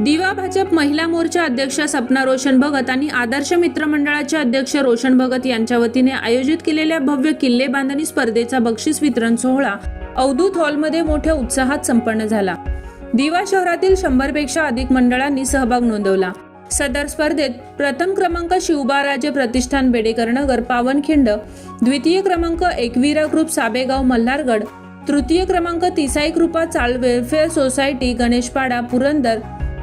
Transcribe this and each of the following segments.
दिवा भाजप महिला मोर्चा अध्यक्ष सपना रोशन भगत आणि आदर्श मित्र मंडळाचे अध्यक्ष रोशन भगत यांच्या वतीने आयोजित केलेल्या भव्य किल्ले बांधणी स्पर्धेचा बक्षीस वितरण सोहळा अवधूत हॉलमध्ये मोठ्या उत्साहात संपन्न झाला. दिवा शहरातील शंभरपेक्षा अधिक मंडळांनी सहभाग नोंदवला. सदर स्पर्धेत प्रथम क्रमांक शिवबाराजे प्रतिष्ठान बेडेकरनगर पावनखिंड द्वितीय क्रमांक एकवीरा ग्रुप साबेगाव मल्हारगड तृतीय क्रमांक तिसाई कृपा चाळ वेलफेअर सोसायटी गणेशपाडा पुरंदर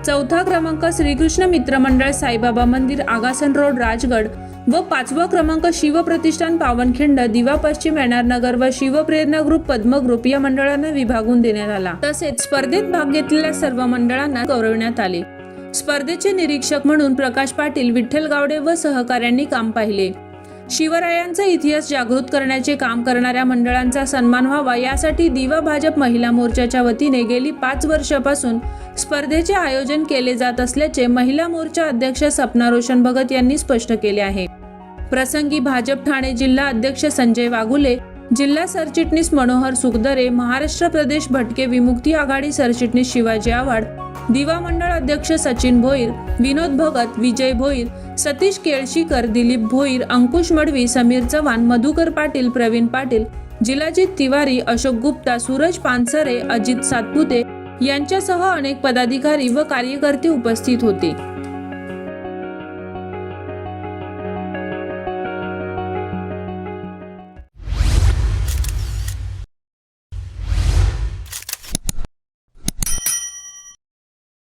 चौथा क्रमांक श्रीकृष्ण मित्र मंडळ साईबाबा मंदिर आगासन रोड राजगड. व पाचवा क्रमांक शिवप्रतिष्ठान पावनखिंड दिवा पश्चिम नगर व शिवप्रेरणा ग्रुप पद्म ग्रुप या मंडळांना विभागून देण्यात आला. तसेच स्पर्धेत भाग घेतलेल्या सर्व मंडळांना गौरवण्यात आले. स्पर्धेचे निरीक्षक म्हणून प्रकाश पाटील विठ्ठल गावडे व सहकाऱ्यांनी काम पाहिले. शिवरायांचा इतिहास जागृत करण्याचे काम करणाऱ्या मंडळांचा सन्मान व्हावा यासाठी दिवा भाजप महिला मोर्चाच्या वतीने गेली पाच वर्षापासून स्पर्धेचे आयोजन केले जात असल्याचे महिला मोर्चा अध्यक्ष सपना रोशन भगत यांनी स्पष्ट केले आहे. प्रसंगी भाजप ठाणे जिल्हा अध्यक्ष संजय वाघुले जिल्हा सरचिटणीस मनोहर सुखदरे महाराष्ट्र प्रदेश भटके विमुक्ती आघाडी सरचिटणीस शिवाजी आव्हाड दिवा मंडळ अध्यक्ष सचिन भोईर विनोद भगत विजय भोईर सतीश केळशीकर दिलीप भोईर अंकुश मडवी समीर चव्हाण मधुकर पाटील प्रवीण पाटील जिलाजित तिवारी अशोक गुप्ता सूरज पानसरे अजित सातपुते यांच्यासह अनेक पदाधिकारी व कार्यकर्ते उपस्थित होते.